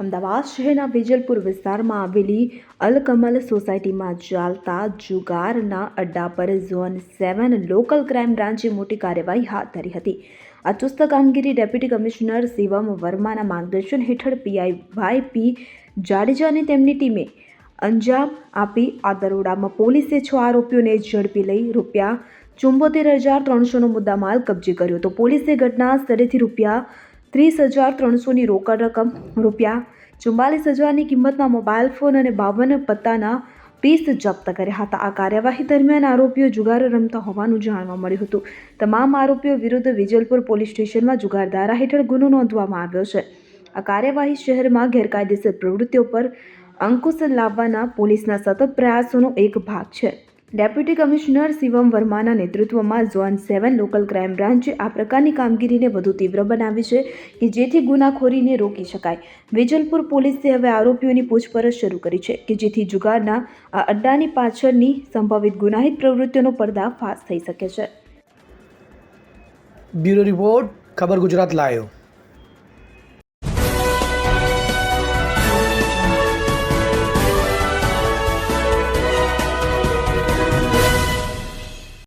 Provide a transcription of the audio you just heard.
અમદાવાદ શહેરના વેજલપુર વિસ્તારમાં આવેલી અલકમલ સોસાયટીમાં ચાલતા જુગારના અડ્ડા પર ઝોન સેવન લોકલ ક્રાઇમ બ્રાન્ચે મોટી કાર્યવાહી હાથ ધરી હતી. આ ચુસ્ત કામગીરી ડેપ્યુટી કમિશનર શિવમ વર્માના માર્ગદર્શન હેઠળ પીઆઈ વાય પી જાડેજાની તેમની ટીમે અંજામ આપી આ દરોડામાં પોલીસે છ આરોપીઓને ઝડપી લઈ રૂપિયા ચુંબોતેર હજાર ત્રણસોનો મુદ્દામાલ કબજે કર્યો તો પોલીસે ઘટના સ્થળેથી રૂપિયા ત્રીસ હજાર ત્રણસોની રોકડ રકમ, રૂપિયા ચુમ્માલીસ હજારની કિંમતના મોબાઈલ ફોન અને બાવન પત્તાના પીસ જપ્ત કર્યા હતા. આ કાર્યવાહી દરમિયાન આરોપીઓ જુગાર રમતા હોવાનું જાણવા મળ્યું હતું. તમામ આરોપીઓ વિરુદ્ધ વિજલપુર પોલીસ સ્ટેશનમાં જુગાર ધારા હેઠળ ગુનો નોંધવામાં આવ્યો છે. આ કાર્યવાહી શહેરમાં ગેરકાયદેસર પ્રવૃત્તિઓ પર અંકુશ લાવવાના પોલીસના સતત પ્રયાસોનો એક ભાગ છે. ડેપ્યુટી કમિશનર શિવમ વર્માના નેતૃત્વમાં ઝોન સેવન લોકલ ક્રાઇમ બ્રાન્ચે આ પ્રકારની કામગીરીને વધુ તીવ્ર બનાવી છે કે જેથી ગુનાખોરીને રોકી શકાય. વેજલપુર પોલીસે હવે આરોપીઓની પૂછપરછ શરૂ કરી છે કે જેથી જુગારના આ અડ્ડાની પાછળની સંભવિત ગુનાહિત પ્રવૃત્તિઓનો પર્દાફાશ થઈ શકે છે. બ્યુરો રિપોર્ટ, ખબર ગુજરાત લાયો